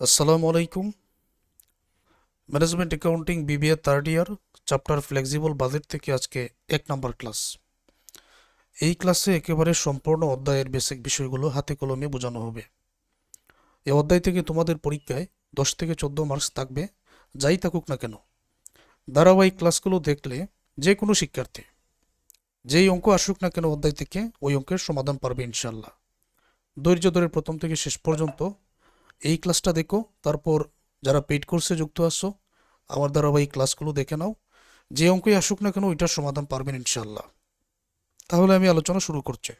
আসসালামু আলাইকুম management accounting BBA third year chapter flexible budget থেকে আজকে এক নম্বর ক্লাস এই ক্লাসে একেবারে সম্পূর্ণ অধ্যায়ের বেসিক বিষয়গুলো হাতে কলমে বোঝানো হবে। এই অধ্যায় থেকে তোমাদের পরীক্ষায় দশ থেকে চোদ্দ মার্কস থাকবে, যাই থাকুক না কেন। ধারাবাহিক ক্লাসগুলো দেখলে যে কোনো শিক্ষার্থী, যেই অঙ্ক আসুক না কেন অধ্যায় থেকে ওই অঙ্কের সমাধান পারবে ইনশাল্লাহ ধৈর্য ধরে প্রথম থেকে শেষ পর্যন্ত এই ক্লাসটা দেখো, তারপর যারা পেইড কোর্সে যুক্ত আছো, আমার দ্বারা এই ক্লাসগুলো দেখে নাও। যে অঙ্কই আসুক না কেন, ওইটার সমাধান পারবেন ইনশাল্লাহ তাহলে আমি আলোচনা শুরু করছি।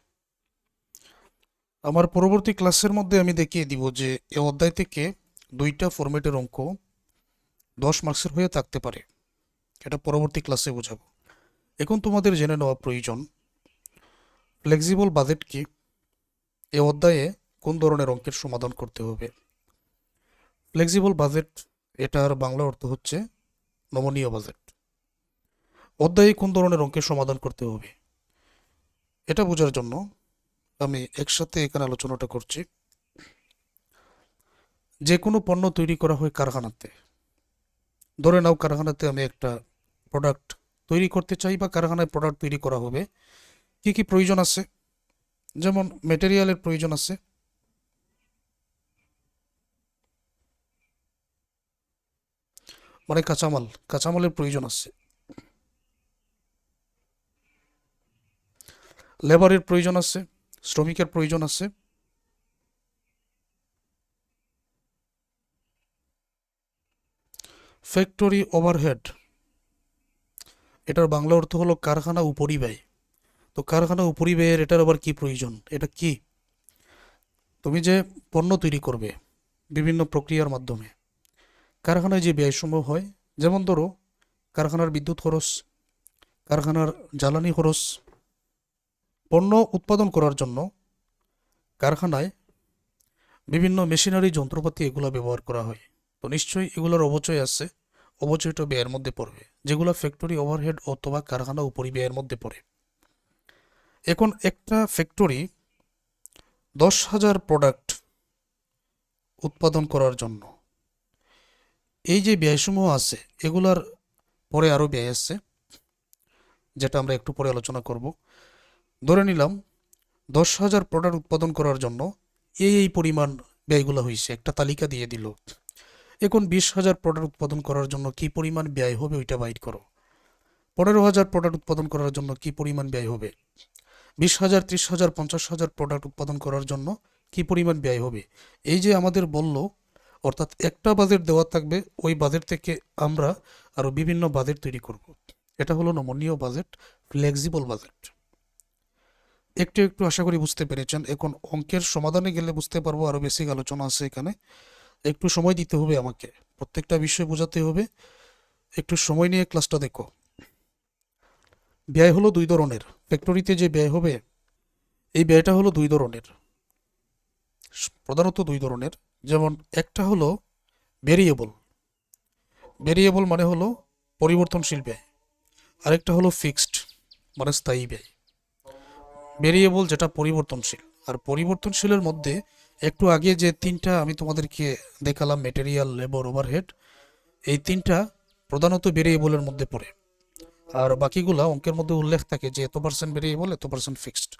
আমার পরবর্তী ক্লাসের মধ্যে আমি দেখিয়ে দিব যে এ অধ্যায় থেকে দুইটা ফরম্যাটের অঙ্ক দশ মার্কসের হয়ে থাকতে পারে। এটা পরবর্তী ক্লাসে বোঝাবো। এখন তোমাদের জেনে নেওয়া প্রয়োজন ফ্লেক্সিবল বাজেট কি? এ অধ্যায়ে কোন ধরনের অঙ্কের সমাধান করতে হবে? ফ্লেক্সিবল বাজেট এটার বাংলা অর্থ হচ্ছে নমনীয় বাজেট অধ্যায়ে কোন ধরনের অঙ্কের সমাধান করতে হবে? এটা বোঝার জন্য আমি একসাথে এখানে আলোচনাটা করছি। যে কোনো পণ্য তৈরি করা হয় কারখানাতে। ধরে নাও কারখানাতে আমি একটা প্রোডাক্ট তৈরি করতে চাই বা কারখানায় প্রোডাক্ট তৈরি করা হবে। কি কি প্রয়োজন আছে? যেমন মেটেরিয়ালের প্রয়োজন আছে। মানে কাঁচামাল, কাঁচামালের প্রয়োজন আছে। লেবারের প্রয়োজন আছে, শ্রমিকের প্রয়োজন আছে। ফ্যাক্টরি ওভারহেড, এটার বাংলা অর্থ হলো কারখানা উপরিব্যয় তো কারখানা উপরিব্যয়ের এটার আবার কি প্রয়োজন? এটা কি? তুমি যে পণ্য তৈরি করবে বিভিন্ন প্রক্রিয়ার মাধ্যমে কারখানায় যে ব্যয়সমূহ হয়, যেমন ধরো, কারখানার বিদ্যুৎ খরচ, কারখানার জ্বালানি খরচ, পণ্য উৎপাদন করার জন্য কারখানায় বিভিন্ন মেশিনারি যন্ত্রপাতি এগুলো ব্যবহার করা হয়। তো নিশ্চয়ই এগুলোর অবচয় আছে অবচয়টা ব্যয়ের মধ্যে পড়বে। যেগুলো ফ্যাক্টরি ওভারহেড অথবা কারখানা উপরি ব্যয়ের মধ্যে পড়ে। এখন একটা ফ্যাক্টরি দশ হাজার প্রোডাক্ট উৎপাদন করার জন্য এই যে ব্যয়সমূহ আছে, এগুলার পরে আরও ব্যয় আছে, যেটা আমরা একটু পরে আলোচনা করব। ধরে নিলাম, দশ হাজার প্রোডাক্ট উৎপাদন করার জন্য এই এই পরিমাণ ব্যয়গুলো হয়েছে একটা তালিকা দিয়ে দিল। এখন বিশ হাজার প্রোডাক্ট উৎপাদন করার জন্য কি পরিমাণ ব্যয় হবে ওইটা বাইর করো। পনেরো হাজার প্রোডাক্ট উৎপাদন করার জন্য কি পরিমাণ ব্যয় হবে? বিশ হাজার, ত্রিশ হাজার, পঞ্চাশ হাজার প্রোডাক্ট উৎপাদন করার জন্য কি পরিমাণ ব্যয় হবে? এই যে আমাদের বলল অর্থাৎ একটা বাজেট দেওয়া থাকবে, ওই বাজেট থেকে আমরা আরও বিভিন্ন বাজেট তৈরি করব। এটা হলো নমনীয় বাজেট ফ্লেক্সিবল বাজেট একটু একটু আশা করি বুঝতে পেরেছেন। এখন অঙ্কের সমাধানে গেলে বুঝতে পারব আরও বেশি আলোচনা আছে এখানে। একটু সময় দিতে হবে আমাকে। প্রত্যেকটা বিষয় বোঝাতে হবে। একটু সময় নিয়ে ক্লাসটা দেখো। ব্যয় হলো দুই ধরনের। ফ্যাক্টরিতে যে ব্যয় হবে, এই ব্যয়টা হলো দুই ধরনের। প্রধানত দুই ধরনের। যেমন একটা হলো ভেরিয়েবল ভেরিয়েবল মানে হলো পরিবর্তনশীল ব্যয়। আরেকটা হলো ফিক্সড মানে স্থায়ী ব্যয়। ভেরিয়েবল যেটা পরিবর্তনশীল। আর পরিবর্তনশীলের মধ্যে একটু আগে যে তিনটা আমি তোমাদেরকে দেখালাম মেটেরিয়াল লেবার ওভারহেড এই তিনটা প্রধানত ভেরিয়েবলের মধ্যে পড়ে। আর বাকিগুলা অঙ্কের মধ্যে উল্লেখ থাকে যে এত পার্সেন্ট ভেরিয়েবল এত পার্সেন্ট ফিক্সড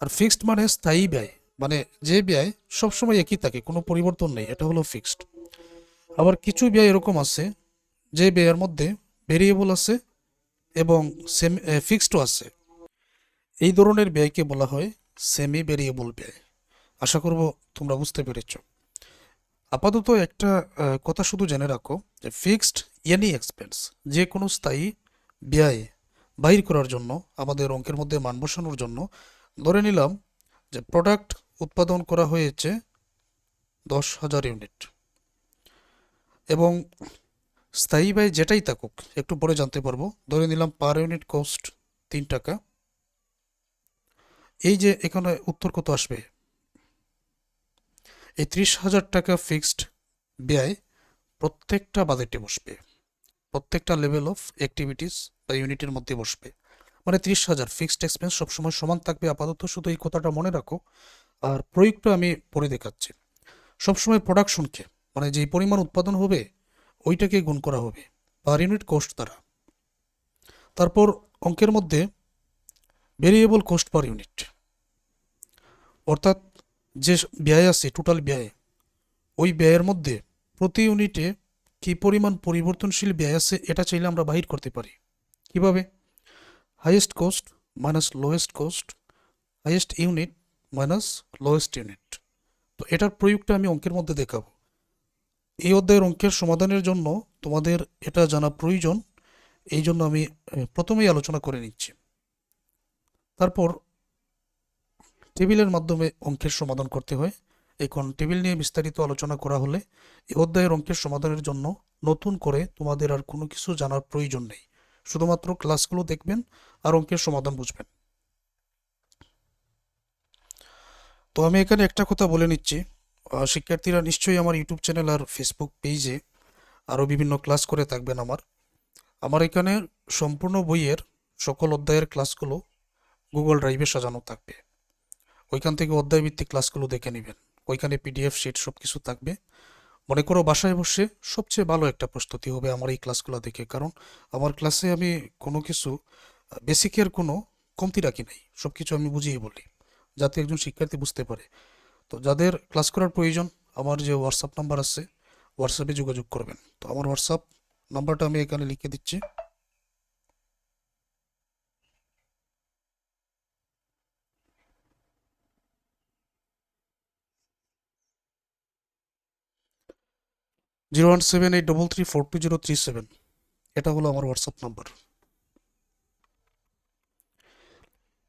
আর ফিক্সড মানে স্থায়ী ব্যয়। মানে যে ব্যয় সবসময় একই থাকে, কোনো পরিবর্তন নেই, এটা হলো ফিক্সড আবার কিছু ব্যয় এরকম আছে যে ব্যয়ের মধ্যে ভেরিয়েবল আছে এবং সেমি ফিক্সডও আছে। এই ধরনের ব্যয়কে বলা হয় সেমি ভেরিয়েবল ব্যয় আশা করব তোমরা বুঝতে পেরেছ। আপাতত একটা কথা শুধু জেনে রাখো যে ফিক্সড এনি এক্সপেন্স যে কোনো স্থায়ী ব্যয় বাহির করার জন্য, আমাদের অঙ্কের মধ্যে মান বসানোর জন্য, ধরে নিলাম যে প্রোডাক্ট উৎপাদন করা হয়েছে দশ হাজার ইউনিট। এবং স্থায়ী ব্যয় যেটাই থাকুক, একটু পরে জানতে পারব, ধরে নিলাম পার ইউনিট কস্ট তিন টাকা। এই যে এখানে উত্তর কত আসবে? এই ত্রিশ হাজার টাকা ফিক্সড ব্যয় প্রত্যেকটা বাজেটে বসবে। প্রত্যেকটা লেভেল অফ অ্যাক্টিভিটিস বা ইউনিটের মধ্যে বসবে। মানে ত্রিশ হাজার ফিক্সড এক্সপেন্স সবসময় সমান থাকবে। আপাতত শুধু এই কথাটা মনে রাখো আর প্রয়োগটা আমি পরে দেখাচ্ছি। সবসময় প্রোডাকশনকে মানে যে পরিমাণ উৎপাদন হবে, ওইটাকে গুণ করা হবে পার ইউনিট কস্ট দ্বারা। তারপর অঙ্কের মধ্যে ভেরিয়েবল কস্ট পার ইউনিট অর্থাৎ যে ব্যয় আছে টোটাল ব্যয়, ওই ব্যয়ের মধ্যে প্রতি ইউনিটে কী পরিমাণ পরিবর্তনশীল ব্যয় আছে, এটা চাইলে আমরা বাহির করতে পারি। কীভাবে? Highest cost minus lowest cost highest unit minus lowest unit তো এটার প্রয়োগটা আমি অঙ্কের মধ্যে দেখাবো। এই অধ্যায়ের অঙ্কের সমাধানের জন্য তোমাদের এটা জানা প্রয়োজন। এই জন্য আমি প্রথমেই আলোচনা করে নিচ্ছি। তারপর টেবিলের মাধ্যমে অঙ্কের সমাধান করতে হয়। এখন টেবিল নিয়ে বিস্তারিত আলোচনা করা হলে এই অধ্যায়ের অঙ্কের সমাধানের জন্য নতুন করে তোমাদের আর কোনো কিছু জানার প্রয়োজন নেই। শুধুমাত্র ক্লাসগুলো দেখবেন আর অঙ্কের সমাধান বুঝবেন। তো আমি এখানে একটা কথা বলে নিচ্ছি। শিক্ষার্থীরা নিশ্চয়ই আমার ইউটিউব চ্যানেল আর ফেসবুক পেজে আরও বিভিন্ন ক্লাস করে থাকবেন আমার। আমার এখানে সম্পূর্ণ বইয়ের সকল অধ্যায়ের ক্লাসগুলো গুগল ড্রাইভে সাজানো থাকবে। ওইখান থেকে অধ্যায় ভিত্তিক ক্লাসগুলো দেখে নেবেন। ওইখানে পিডিএফ শিট সব কিছু থাকবে। মনে করো বাসায় বসে সবচেয়ে ভালো একটা প্রস্তুতি হবে আমার এই ক্লাসগুলো দেখে, কারণ আমার ক্লাসে আমি কোনো কিছু বেসিকের কোনো কমতি রাখি নাই। সব কিছু আমি বুঝিয়ে বলি। যাতে একজন শিক্ষার্থী বুঝতে পারে। তো যাদের ক্লাস করার প্রয়োজন, আমার যে হোয়াটসঅ্যাপ নাম্বার আছে হোয়াটসঅ্যাপে যোগাযোগ করবেন। তো আমার হোয়াটসঅ্যাপ নাম্বারটা আমি এখানে লিখে দিচ্ছি। Zero one seven eight double three four two zero three seven. এটা হলো আমার হোয়াটসঅ্যাপ নাম্বার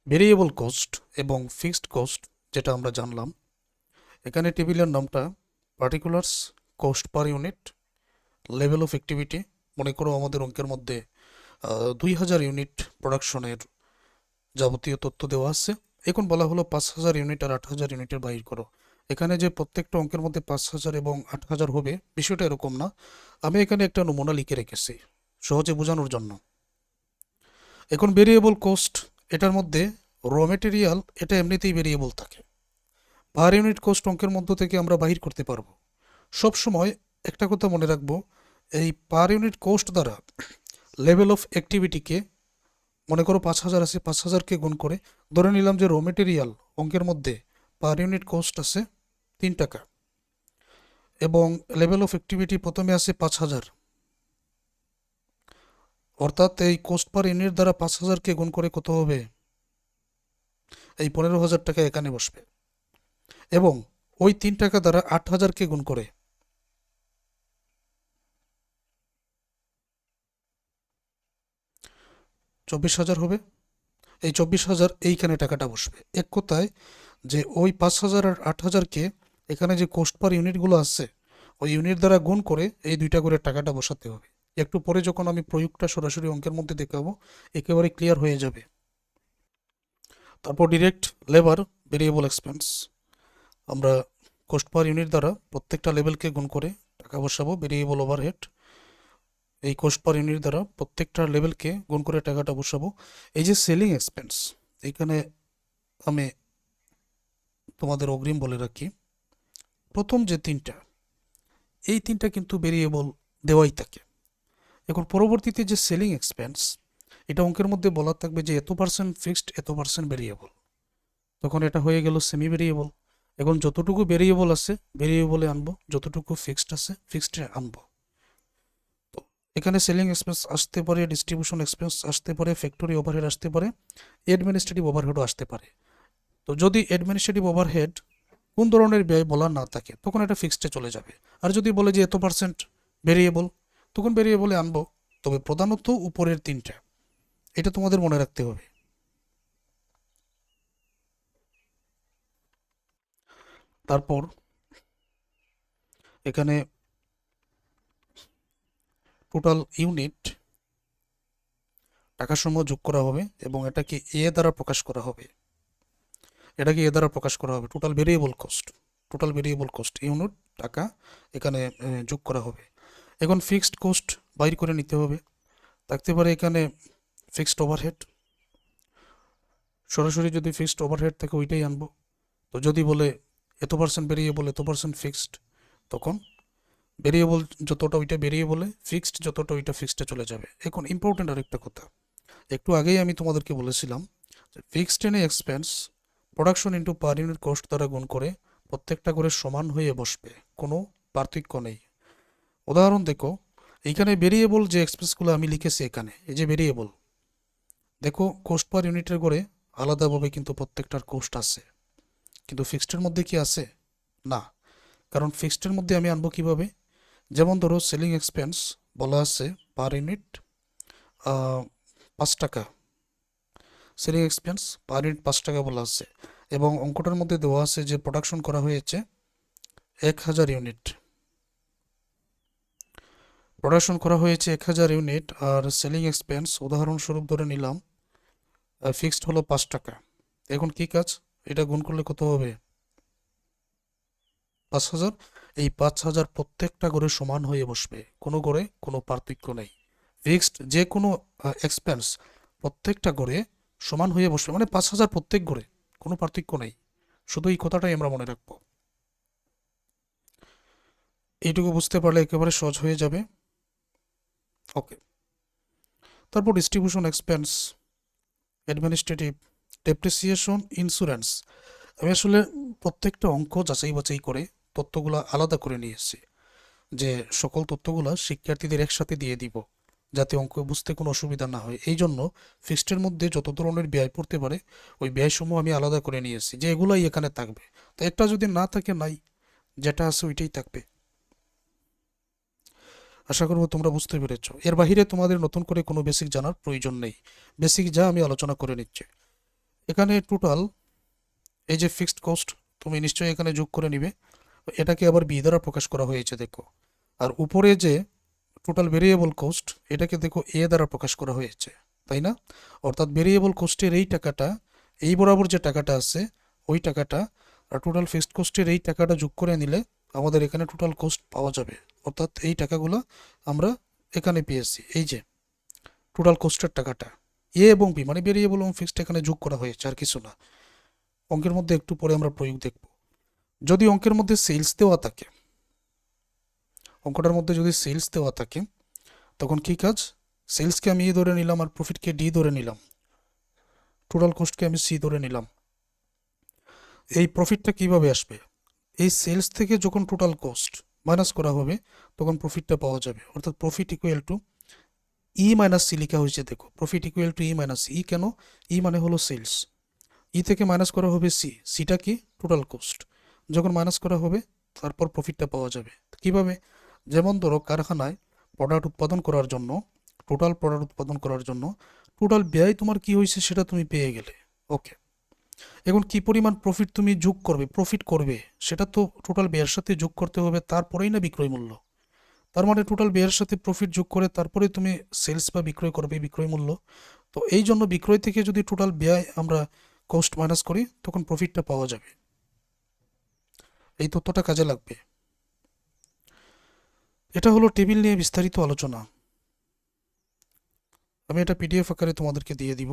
ভেরিয়েবল কস্ট এবং ফিক্সড কস্ট যেটা আমরা জানলাম। এখানে টেবিলের নামটা particulars cost per unit level of activity মনে করো আমাদের অঙ্কের মধ্যে দুই হাজার ইউনিট প্রোডাকশনের যাবতীয় তথ্য দেওয়া আছে। এখন বলা হলো পাঁচ হাজার ইউনিট আর আট হাজার ইউনিটের বাহির করো। এখানে যে প্রত্যেকটা অঙ্কের মধ্যে পাঁচ হাজার এবং আট হাজার হবে, বিষয়টা এরকম না। আমি এখানে একটা নমুনা লিখে রেখেছি, সহজে বোঝানোর জন্য। এখন ভেরিয়েবল কোস্ট এটার মধ্যে র মেটেরিয়াল এটা এমনিতেই ভেরিয়েবল থাকে। পার ইউনিট কোস্ট অঙ্কের মধ্য থেকে আমরা বাহির করতে পারব। সব সময় একটা কথা মনে রাখব, এই পার ইউনিট কোস্ট দ্বারা লেভেল অফ অ্যাক্টিভিটিকে মনে করো পাঁচ হাজার আছে, পাঁচ হাজারকে গুণ করে ধরে নিলাম যে র মেটেরিয়াল অঙ্কের মধ্যে পার ইউনিট কোস্ট আছে তিন টাকা এবং লেভেল অফ অ্যাক্টিভিটি প্রথমে আছে পাঁচ হাজার। অর্থাৎ এই কোস্ট পার ইউনিট দ্বারা পাঁচ হাজারকে গুণ করে কত হবে? এই পনেরো হাজার টাকা এখানে বসবে। এবং ওই তিন টাকা দ্বারা আট হাজারকে গুণ করে। চব্বিশ হাজার হবে। এই চব্বিশ হাজার এইখানে টাকাটা বসবে। এক কথায় যে ওই পাঁচ হাজার আর আট হাজারকে এখানে যে কোস্ট পার ইউনিটগুলো আছে, ওই ইউনিট দ্বারা গুণ করে এই দুইটা করে টাকাটা বসাতে হবে। একটু পরে যখন আমি প্রয়োগটা সরাসরি অঙ্কের মধ্যে দেখাবো, একেবারে ক্লিয়ার হয়ে যাবে। তারপর ডিরেক্ট লেবার ভেরিয়েবল এক্সপেন্স আমরা কোস্ট পার ইউনিট দ্বারা প্রত্যেকটা লেভেলকে গুণ করে টাকা বসাবো ভেরিয়েবল ওভারহেড এই কোস্ট পার ইউনিট দ্বারা প্রত্যেকটা লেভেলকে গুণ করে টাকাটা বসাবো। এই যে সেলিং এক্সপেন্স এখানে আমি তোমাদের অগ্রিম বলে রাখি। প্রথম যে তিনটা, এই তিনটা কিন্তু ভেরিয়েবল দেওয়াই থাকে। এখন পরবর্তীতে যে সেলিং এক্সপেন্স এটা অঙ্কের মধ্যে বলা থাকবে যে এত পার্সেন্ট ফিক্সড এত পার্সেন্ট ভেরিয়েবল তখন এটা হয়ে গেল সেমি ভেরিয়েবল এখন যতটুকু ভেরিয়েবল আছে ভেরিয়েবলে আনব, যতটুকু ফিক্সড আছে ফিক্সডে আনব। তো এখানে সেলিং এক্সপেন্স আসতে পারে ডিস্ট্রিবিউশন এক্সপেন্স আসতে পারে ফ্যাক্টরি ওভারহেড আসতে পারে অ্যাডমিনিস্ট্রেটিভ ওভারহেডও আসতে পারে। তো যদি অ্যাডমিনিস্ট্রেটিভ ওভারহেড কোন ধরনের ব্যয় বলা না থাকে, তখন এটা ফিক্সডে চলে যাবে। আর যদি বলে যে এত পার্সেন্ট ভেরিয়েবল তখন বেরিয়ে বলে, আনব। তবে প্রধানত উপরের তিনটা। এটা তোমাদের মনে রাখতে হবে। তারপর এখানে টোটাল ইউনিট টাকা সমূহ যোগ করা হবে এবং এটাকে এ দ্বারা প্রকাশ করা হবে। এটাকে এ দ্বারা প্রকাশ করা হবে। Total variable cost total variable cost unit টাকা এখানে যোগ করা হবে। এখন ফিক্সড কোস্ট বাইর করে নিতে হবে। থাকতে পারে এখানে ফিক্সড ওভারহেড সরাসরি যদি ফিক্সড ওভারহেড থাকে ওইটাই আনব। তো যদি বলে এত পার্সেন্ট ভেরিয়েবল এত পার্সেন্ট ফিক্সড তখন ভেরিয়েবল যতটা ওইটা ভেরিয়েবলে ফিক্সড যতটা ওইটা ফিক্সডে চলে যাবে। এখন ইম্পর্টেন্ট আরেকটা কথা। একটু আগেই আমি তোমাদেরকে বলেছিলাম যে ফিক্সড এনে expense production into per unit cost দ্বারা গুণ করে প্রত্যেকটা করে সমান হয়ে বসবে। কোনো পার্থক্য নেই। উদাহরণ দেখো, এইখানে ভেরিয়েবল যে এক্সপ্রেসগুলো আমি লিখেছি এখানে, এই যে ভেরিয়েবল দেখো কোস্ট পার ইউনিটের করে আলাদাভাবে কিন্তু প্রত্যেকটার কোস্ট আছে। কিন্তু ফিক্সডের মধ্যে কি আছে? না। কারণ ফিক্সডের মধ্যে আমি আনব কীভাবে? যেমন ধরো সেলিং এক্সপেন্স বলা আছে পার ইউনিট পাঁচ টাকা। সেলিং এক্সপেন্স পার ইউনিট পাঁচ টাকা বলা আছে। এবং অঙ্কটার মধ্যে দেওয়া আছে যে প্রোডাকশন করা হয়েছে এক হাজার ইউনিট প্রোডাকশন করা হয়েছে এক হাজার ইউনিট আর সেলিং এক্সপেন্স উদাহরণস্বরূপ ধরে নিলাম ফিক্সড হলো পাঁচ টাকা। এখন কি কাজ? এটা গুণ করলে কত হবে? পাঁচ হাজার? এই পাঁচ হাজার প্রত্যেকটা করে সমান হয়ে বসবে। কোনো করে কোনো পার্থক্য নেই। ফিক্সড যে কোনো এক্সপেন্স প্রত্যেকটা করে সমান হয়ে বসবে। মানে পাঁচ হাজার প্রত্যেক করে কোনো পার্থক্য নেই। শুধু এই কথাটাই আমরা মনে রাখব। এইটুকু বুঝতে পারলে একেবারে সহজ হয়ে যাবে। ওকে তারপর distribution expense administrative depreciation insurance আমি আসলে প্রত্যেকটা অঙ্ক যাচাই বাছাই করে তথ্যগুলো আলাদা করে নিয়েছি যে সকল তথ্যগুলো শিক্ষার্থীদের একসাথে দিয়ে দিব, যাতে অঙ্ক বুঝতে কোনো অসুবিধা না হয়। এই জন্য ফিক্সডের মধ্যে যত ধরনের ব্যয় পড়তে পারে, ওই ব্যয়সমূহ আমি আলাদা করে নিয়েছি যে এগুলাই এখানে থাকবে। তো একটা যদি না থাকে নাই, যেটা আছে ওইটাই থাকবে। আশা করব তোমরা বুঝতে পেরেছ। এর বাহিরে তোমাদের নতুন করে কোনো বেসিক জানার প্রয়োজন নেই। বেসিক যা আমি আলোচনা করে নিচ্ছি। এখানে টোটাল এই যে ফিক্সড কস্ট তুমি নিশ্চয়ই এখানে যোগ করে নিবে। এটাকে আবার বি দ্বারা প্রকাশ করা হয়েছে, দেখো। আর উপরে যে টোটাল ভেরিয়েবল কস্ট এটাকে দেখো এ দ্বারা প্রকাশ করা হয়েছে, তাই না? অর্থাৎ ভেরিয়েবল কস্টের এই টাকাটা, এই বরাবর যে টাকাটা আছে, ওই টাকাটা, আর টোটাল ফিক্সড কস্টের এই টাকাটা যোগ করে নিলে আমাদের এখানে টোটাল কস্ট পাওয়া যাবে। অর্থাৎ এই টাকাগুলো আমরা এখানে পেয়েছি। এই যে টোটাল কোস্টের টাকাটা। এ এবং বি মানে ভেরিয়েবল এবং ফিক্সড এখানে যোগ করা হয়েছে, আর কিছু না। অঙ্কের মধ্যে একটু পরে আমরা প্রয়োগ দেখব। যদি অঙ্কের মধ্যে সেলস দেওয়া থাকে, অঙ্কটার মধ্যে যদি সেলস দেওয়া থাকে, তখন কি কাজ? সেলসকে আমি এ ধরে নিলাম আর প্রফিটকে ডি ধরে নিলাম। টোটাল কোস্টকে আমি সি ধরে নিলাম। এই প্রফিটটা কীভাবে আসবে? এই সেলস থেকে যখন টোটাল কস্ট মাইনাস করা হবে, তখন প্রফিটটা পাওয়া যাবে। অর্থাৎ profit equal to E minus C লেখা হয়েছে, দেখো। Profit equal to E minus E কেন? ই মানে হলো সেলস ই থেকে মাইনাস করা হবে সি সিটা কি? টোটাল কস্ট যখন মাইনাস করা হবে, তারপর প্রফিটটা পাওয়া যাবে। কীভাবে? যেমন ধরো, কারখানায় প্রোডাক্ট উৎপাদন করার জন্য টোটাল প্রোডাক্ট উৎপাদন করার জন্য টোটাল ব্যয় তোমার কি হয়েছে সেটা তুমি পেয়ে গেলে। ওকে এখন কি পরিমাণ প্রফিট তুমি যোগ করবে প্রফিট করবে? সেটা তো টোটাল ব্যয়ের সাথে যোগ করতে হবে, তারপরেই না বিক্রয় মূল্য? তার মানে টোটাল ব্যয়ের সাথে প্রফিট যোগ করে তারপরে তুমি সেলস বা বিক্রয় করবে বিক্রয় মূল্য। তো এই জন্য বিক্রয় থেকে যদি টোটাল ব্যয় আমরা কস্ট মাইনাস করি, তখন প্রফিটটা পাওয়া যাবে। এই তথ্যটা কাজে লাগবে। এটা হলো টেবিল নিয়ে বিস্তারিত আলোচনা। আমি এটা পিডিএফ আকারে তোমাদেরকে দিয়ে দিব।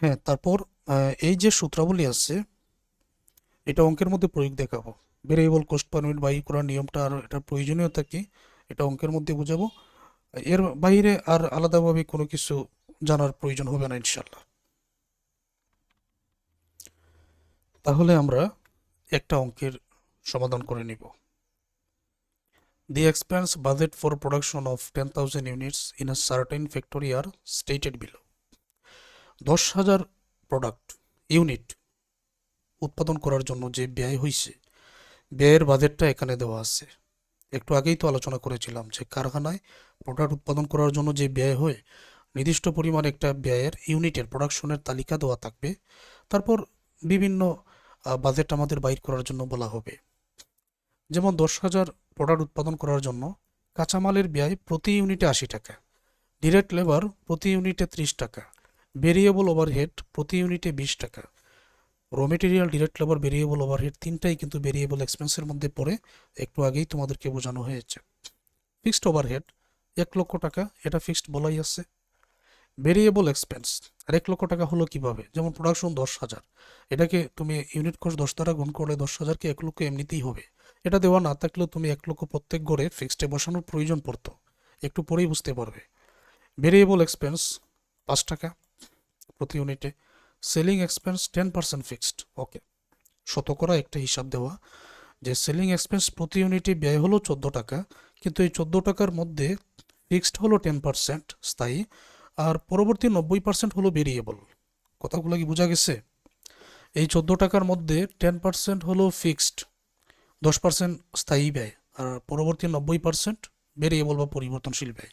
হ্যাঁ তারপর এই যে সূত্রাবলী আছে, এটা অঙ্কের মধ্যে প্রয়োগ দেখাবো। Variable cost per unit by করার নিয়মটা আর এটার প্রয়োজনীয়তা কি এটা অঙ্কের মধ্যে বোঝাবো। এর বাইরে আর আলাদাভাবে কোনো কিছু জানার প্রয়োজন হবে না ইনশাল্লাহ তাহলে আমরা একটা অঙ্কের সমাধান করে নিব। Expense budget for production of ten thousand units in a certain factory are stated below দশ হাজার প্রোডাক্ট ইউনিট উৎপাদন করার জন্য যে ব্যয় হয়েছে ব্যয়ের বাজেটটা এখানে দেওয়া আছে। একটু আগেই তো আলোচনা করেছিলাম যে কারখানায় প্রোডাক্ট উৎপাদন করার জন্য যে ব্যয় হয়, নির্দিষ্ট পরিমাণ একটা ব্যয়ের ইউনিটের প্রোডাকশনের তালিকা দেওয়া থাকবে। তারপর বিভিন্ন বাজেট আমাদের বাইর করার জন্য বলা হবে। যেমন দশ হাজার প্রোডাক্ট উৎপাদন করার জন্য কাঁচামালের ব্যয় প্রতি ইউনিটে আশি টাকা, ডিরেক্ট লেবার প্রতি ইউনিটে ত্রিশ টাকা, ভেরিয়েবল ওভারহেড প্রতি ইউনিটে বিশ টাকা, raw material direct labour variable overhead তিনটাই কিন্তু ভেরিয়েবল এক্সপেন্সের মধ্যে পড়ে, একটু আগেই তোমাদেরকে বোঝানো হয়েছে। ফিক্সড ওভারহেড, এক লক্ষ টাকা, এটা ফিক্সড বলাই আছে। ভেরিয়েবল এক্সপেন্স, আর এক লক্ষ টাকা হলো কীভাবে? যেমন প্রোডাকশন দশ হাজার, এটাকে তুমি ইউনিট কস্ট দশ দ্বারা গুণ করলে দশ হাজারকে এক লক্ষ এমনিতেই হবে। এটা দেওয়া না থাকলেও তুমি এক লক্ষ প্রত্যেক গড়ে ফিক্সডে বসানোর প্রয়োজন পড়তো। একটু পরেই বুঝতে পারবে। ভেরিয়েবল এক্সপেন্স পাঁচ টাকা প্রতি ইউনিটে selling expense ten percent fixed okay শতকরা একটা হিসাব দেওয়া যে সেলিং এক্সপেন্স প্রতি ইউনিটে ব্যয় হলো চোদ্দ টাকা, কিন্তু এই চোদ্দ টাকার মধ্যে ফিক্সড হলো টেন পার্সেন্ট স্থায়ী আর পরবর্তী নব্বই পার্সেন্ট হলো ভেরিয়েবল কথাগুলো কি বোঝা গেছে? এই চোদ্দ টাকার মধ্যে টেন পার্সেন্ট হলো ফিক্সড দশ পার্সেন্ট স্থায়ী ব্যয় আর পরবর্তী নব্বই পার্সেন্ট ভেরিয়েবল বা পরিবর্তনশীল ব্যয়।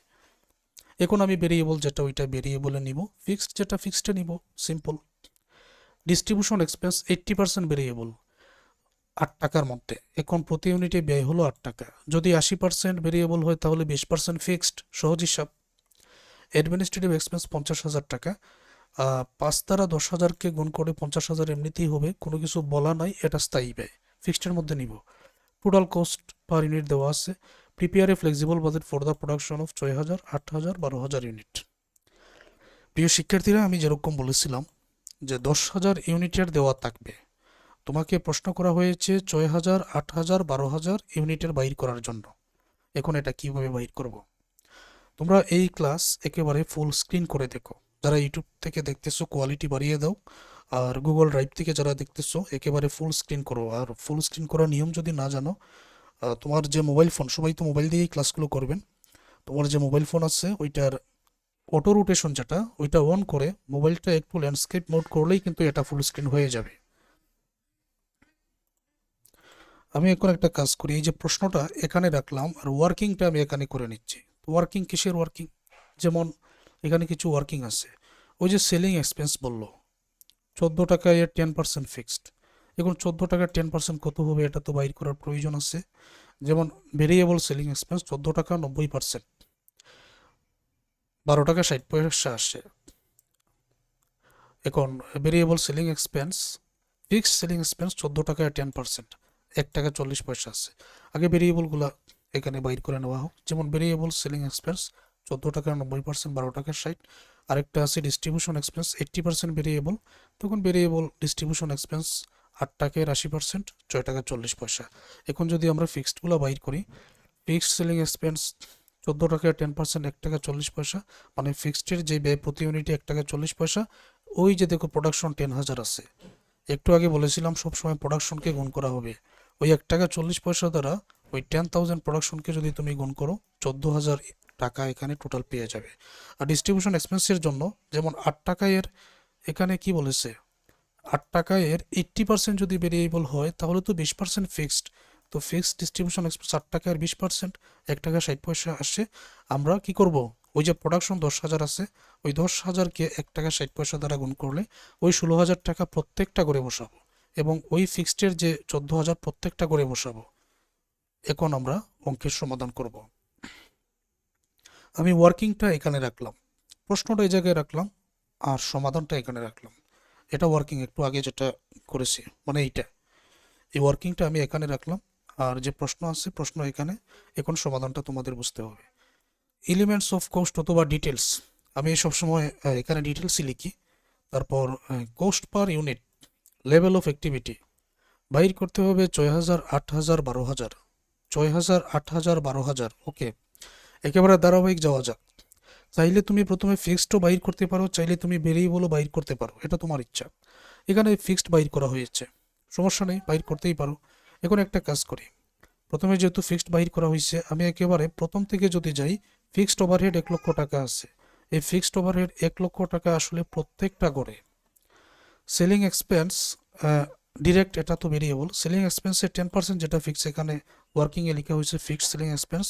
এখন আমি ভেরিয়েবল যেটা ওইটা ভেরিয়েবলে নিব ফিক্সড যেটা ফিক্সডে নিব simple distribution expense eighty percent variable আট টাকার মধ্যে। এখন প্রতি ইউনিটে ব্যয় হলো আট টাকা। যদি আশি পার্সেন্ট ভেরিয়েবল হয় তাহলে বিশ পার্সেন্ট ফিক্সড সহজ হিসাব। অ্যাডমিনিস্ট্রেটিভ এক্সপেন্স পঞ্চাশ হাজার টাকা। পাঁচ দ্বারা দশ হাজারকে গুণ করে পঞ্চাশ হাজার এমনিতেই হবে, কোনো কিছু বলা নাই, এটা স্থায়ী ব্যয়। ফিক্সডের মধ্যে নিব। টোটাল কস্ট পার ইউনিট দেওয়া আছে। Prepare a flexible budget for the production of ছয় হাজার, আট হাজার, বারো হাজার ইউনিট প্রিয় শিক্ষার্থীরা, আমি যেরকম বলেছিলাম যে দশ হাজার ইউনিটের দেওয়া থাকবে। তোমাকে প্রশ্ন করা হয়েছে ছয় হাজার, আট হাজার, বারো হাজার ইউনিটের বাইর করার জন্য। এখন এটা কীভাবে বাইর করব? তোমরা এই ক্লাস একেবারে ফুল স্ক্রিন করে দেখো। যারা ইউটিউব থেকে দেখতেছো কোয়ালিটি বাড়িয়ে দাও। আর গুগল ড্রাইভ থেকে যারা দেখতেছো, একেবারে ফুল স্ক্রিন করো। আর ফুল স্ক্রিন করার নিয়ম যদি না জানো তোমার যে মোবাইল ফোন সবাই তো মোবাইল দিয়েই ক্লাসগুলো করবেন। তোমার যে মোবাইল ফোন আছে, ওইটার অটো রোটেশন যেটা, ওইটা অন করে মোবাইলটা একটু ল্যান্ডস্কেপ মোড করলেই কিন্তু এটা ফুল স্ক্রিন হয়ে যাবে। আমি এখন একটা কাজ করি, এই যে প্রশ্নটা এখানে রাখলাম, আর ওয়ার্কিংটা আমি এখানে করে নিচ্ছি। ওয়ার্কিং কিসের ওয়ার্কিং যেমন এখানে কিছু ওয়ার্কিং আছে। ওই যে সেলিং এক্সপেন্স বলল। চোদ্দ টাকা এর টেন পার্সেন্ট ফিক্সড এখন চোদ্দ টাকার টেন পার্সেন্ট কত হবে এটা তো বাইর করার প্রয়োজন আছে। যেমন ভেরিয়েবল সেলিং এক্সপেন্স চোদ্দ টাকা নব্বই পার্সেন্ট বারো টাকা ষাট পয়সা আসে। এখন variable selling expense fixed selling expense চোদ্দ টাকায় টেন পার্সেন্ট এক টাকা চল্লিশ পয়সা আছে। আগে ভেরিয়েবলগুলো এখানে বাইর করে নেওয়া হোক। যেমন ভেরিয়েবল সেলিং এক্সপেন্স চোদ্দ টাকা নব্বই পার্সেন্ট বারো টাকা ষাট। আরেকটা আছে distribution expense eighty percent variable তখন ভেরিয়েবল ডিস্ট্রিবিউশন এক্সপেন্স আট টাকায় আশি পার্সেন্ট ছয় টাকা চল্লিশ পয়সা। এখন যদি আমরা ফিক্সডগুলো বাইর করি ফিক্সড সেলিং এক্সপেন্স চোদ্দ টাকায় টেন পার্সেন্ট এক টাকা চল্লিশ পয়সা মানে ফিক্সডের যে ব্যয় প্রতি ইউনিটে এক টাকা চল্লিশ পয়সা, ওই যে দেখো প্রোডাকশন টেন হাজার আছে। একটু আগে বলেছিলাম সবসময় প্রোডাকশনকে গুণ করা হবে। ওই এক টাকা চল্লিশ পয়সা দ্বারা ওই টেন থাউজেন্ড প্রোডাকশনকে যদি তুমি গুণ করো, চোদ্দ হাজার টাকা এখানে টোটাল পেয়ে যাবে। আর ডিস্ট্রিবিউশন এক্সপেন্সের জন্য যেমন আট টাকা এর এখানে কি বলেছে? আট টাকা এর এইট্টি পার্সেন্ট যদি ভেরিয়েবল হয়, তাহলে তো বিশ পার্সেন্ট ফিক্সড তো ফিক্সড ডিস্ট্রিবিউশন এক্সপেন্স আট টাকা আর বিশ পার্সেন্ট এক টাকা ষাট পয়সা আসে। আমরা কি করব? ওই যে প্রোডাকশন দশ হাজার আছে, ওই দশ হাজারকে এক টাকা ষাট পয়সা দ্বারা গুণ করলে ওই ষোলো হাজার টাকা প্রত্যেকটা করে বসাবো এবং ওই ফিক্সডের যে চোদ্দ হাজার প্রত্যেকটা করে বসাবো। এখন আমরা অঙ্কের সমাধান করব। আমি ওয়ার্কিংটা এখানে রাখলাম। প্রশ্নটা এই জায়গায় রাখলাম আর সমাধানটা এখানে রাখলাম। এটা ওয়ার্কিং একটু আগে যেটা করেছি মানে এইটা। এই ওয়ার্কিংটা আমি এখানে রাখলাম আর যে প্রশ্ন আছে, প্রশ্ন এখানে, এখন সমাধানটা তোমাদের বুঝতে হবে। এলিমেন্টস অফ কোস্ট অথবা ডিটেলস আমি সবসময় এখানে ডিটেলসই লিখি। তারপর cost per unit level of activity বাইর করতে হবে ছয় হাজার আট হাজার বারো হাজার। ছয় হাজার আট হাজার বারো হাজার ওকে একেবারে ধারাবাহিক যাওয়া যাক। চাইলে তুমি প্রথমে ফিক্সডও বাইর করতে পারো, চাইলে তুমি ভেরিয়েবলও বাইর করতে পারো, এটা তোমার ইচ্ছা। এখানে ফিক্সড বাইর করা হয়েছে। সমস্যা নেই, বাইর করতেই পারো। এখন একটা কাজ করি। প্রথমে যেহেতু ফিক্সড বাইর করা হয়েছে, আমি একেবারে প্রথম থেকে যদি যাই ফিক্সড ওভারহেড এক লক্ষ টাকা আছে। এই ফিক্সড ওভারহেড এক লক্ষ টাকা আসলে প্রত্যেকটা করে। সেলিং এক্সপেন্স ডিরেক্ট এটা তো ভেরিয়েবল সেলিং এক্সপেন্সের টেন পার্সেন্ট যেটা ফিক্স এখানে ওয়ার্কিংয়ে লেখা হয়েছে ফিক্সড সেলিং এক্সপেন্স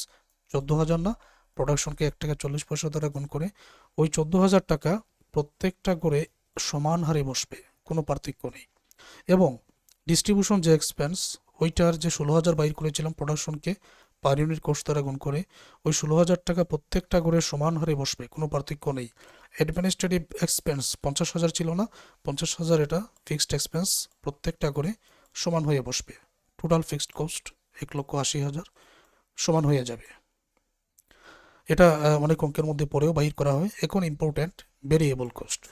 চোদ্দ হাজার না? প্রোডাকশনকে এক টাকা চল্লিশ পয়সা দ্বারা গুণ করে ওই চোদ্দ হাজার টাকা প্রত্যেকটা করে সমান হারে বসবে, কোনো পার্থক্য নেই। এবং ডিস্ট্রিবিউশন যে এক্সপেন্স ওইটার যে ষোলো হাজার বাইর করেছিলাম প্রোডাকশনকে পার ইউনিট কোর্স দ্বারা গুণ করে, ওই ষোলো হাজার টাকা প্রত্যেকটা করে সমান হারে বসবে, কোনো পার্থক্য নেই। অ্যাডমিনিস্ট্রেটিভ এক্সপেন্স পঞ্চাশ হাজার ছিল না, পঞ্চাশ হাজার এটা ফিক্সড এক্সপেন্স প্রত্যেকটা করে সমান হয়ে বসবে। টোটাল ফিক্সড কস্ট এক লক্ষ আশি হাজার সমান হয়ে যাবে। এটা অনেক অঙ্কের মধ্যে পরেও বাহির করা হয়। এখন important variable cost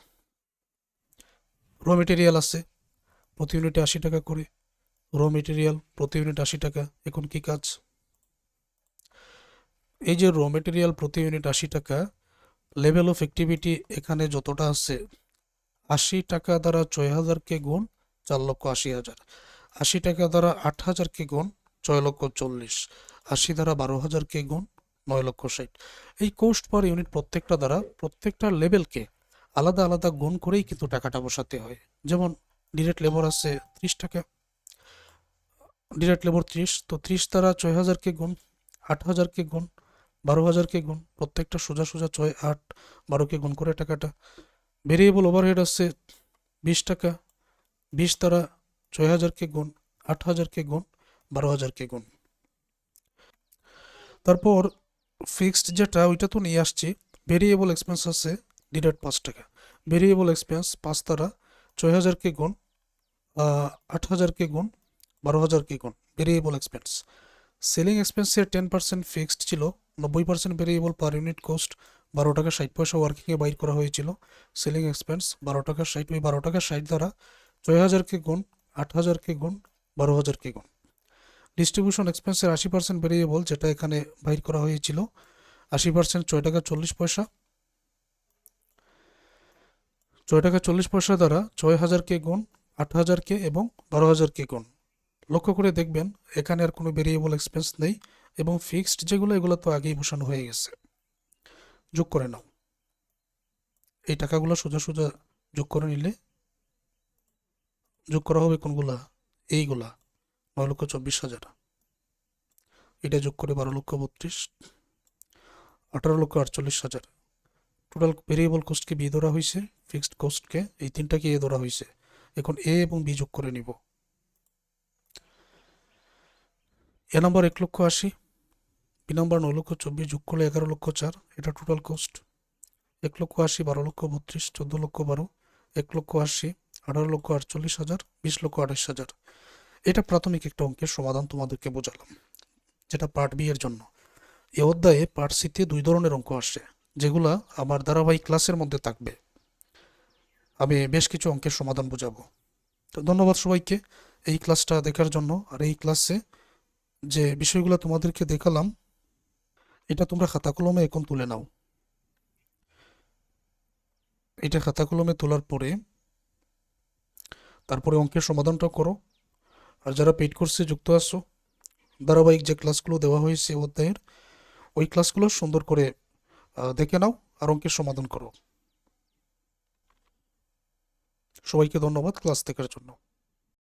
raw material আছে, প্রতি ইউনিটে আশি টাকা করে। র মেটেরিয়াল প্রতি ইউনিট আশি টাকা। এখন কি কাজ? এই যে র মেটেরিয়াল প্রতি ইউনিট আশি টাকা লেভেল অফ অ্যাক্টিভিটি এখানে যতটা আছে, আশি টাকা দ্বারা ছয় হাজারকে গুণ চার লক্ষ আশি হাজার। আশি টাকা দ্বারা আট হাজারকে গুণ ছয় লক্ষ চল্লিশ। আশি দ্বারা বারো হাজারকে গুণ নয় লক্ষ ষাট। এই কোস্ট পার ইউনিট প্রত্যেকটা দ্বারা প্রত্যেকটা লেভেলকে আলাদা আলাদা গুণ করেই কিন্তু টাকাটা বসাতে হয়। যেমন ডিরেক্ট লেবার আছে ত্রিশ টাকা ডিরেক্ট লেবার ত্রিশ, তো ত্রিশ দ্বারা ছয় হাজারকে গুণ, আট হাজারকে গুণ, বারো হাজারকে গুণ, প্রত্যেকটা সোজা সোজা ছয়, আট, বারোকে গুণ করে টাকাটা। ভেরিয়েবল ওভারহেড আছে বিশ টাকা, বিশ দ্বারা ছয় হাজারকে গুণ, আট হাজারকে গুণ, বারো হাজারকে গুণ। তারপর ফিক্সড যেটা ওইটা তো নিয়ে আসছি। ভেরিয়েবল এক্সপেন্স আছে ডিরেক্ট পাঁচ টাকা। ভেরিয়েবল এক্সপেন্স পাঁচ দ্বারা ছয় হাজারকে গুণ আহ, আট হাজারকে গুণ বারো হাজারকে গুণ ভেরিয়েবল এক্সপেন্স সেলিং এক্সপেন্সের টেন পার্সেন্ট ফিক্সড ছিল নব্বই percent variable per unit cost বারো টাকা ষাট পয়সা ওয়ার্কিংয়ে বাইর করা হয়েছিল। সেলিং এক্সপেন্স বারো টাকা ষাট ওই বারো টাকা ষাট দ্বারা ছয় হাজারকে গুণ আট হাজারকে গুণ বারো হাজারকে গুণ। ডিস্ট্রিবিউশন এক্সপেন্সের আশি পার্সেন্ট ভেরিয়েবল যেটা এখানে বাইর করা হয়েছিল। আশি পার্সেন্ট ছয় টাকা চল্লিশ পয়সা। ছয় টাকা চল্লিশ পয়সা দ্বারা ছয় হাজারকে গুণ, আট হাজারকে এবং বারো হাজারকে গুণ। লক্ষ্য করে দেখবেন, এখানে আর কোনো ভেরিয়েবল এক্সপেন্স নেই এবং ফিক্সড যেগুলো, এগুলো তো আগেই বসানো হয়ে গেছে। যোগ করে নাও। এই টাকাগুলো সোজা সোজা যোগ করে নিলে, যোগ করা হবে কোনগুলা? এইগুলা। নয় লক্ষ চব্বিশ হাজার। এটা যোগ করে বারো লক্ষ বত্রিশ, আঠারো লক্ষ আটচল্লিশ হাজার। টোটাল ভেরিয়েবল কোস্টকে বি ধরা হয়েছে ফিক্সড কোস্টকে এই তিনটাকে এ ধরা হয়েছে। এখন এ এবং বি যোগ করে নিব। এ নম্বর এক লক্ষ আশি, বি নম্বর ন লক্ষ চব্বিশ, যোগ করলে এগারো লক্ষ চার, এটা টোটাল কোস্ট এক লক্ষ আশি, বারো লক্ষ বত্রিশ, চোদ্দ লক্ষ বারো, এক লক্ষ আশি, আঠারো লক্ষ আটচল্লিশ হাজার, বিশ লক্ষ আঠাশ হাজার। এটা প্রাথমিক একটা অঙ্কের সমাধান তোমাদেরকে বোঝালাম, যেটা পার্ট বি এর জন্য। এ অধ্যায়ে পার্ট সিতে দুই ধরনের অঙ্ক আসে যেগুলা আমার ধারাবাহিক ক্লাসের মধ্যে থাকবে। আমি বেশ কিছু অঙ্কের সমাধান বোঝাবো। তো ধন্যবাদ সবাইকে এই ক্লাসটা দেখার জন্য, আর এই ক্লাসে যে বিষয়গুলো তোমাদেরকে দেখালাম, এটা তোমরা খাতা কলমে এখন তুলে নাও। এটা খাতা কলমে তোলার পরে তারপরে অঙ্কের সমাধানটা করো। আর যারা পেইড কোর্সে যুক্ত আসছো ধারাবাহিক যে ক্লাসগুলো দেওয়া হয়েছে অধ্যায়ের, ওই ক্লাসগুলো সুন্দর করে দেখে নাও আর অঙ্কের সমাধান করো। সবাইকে ধন্যবাদ ক্লাস দেখার জন্য।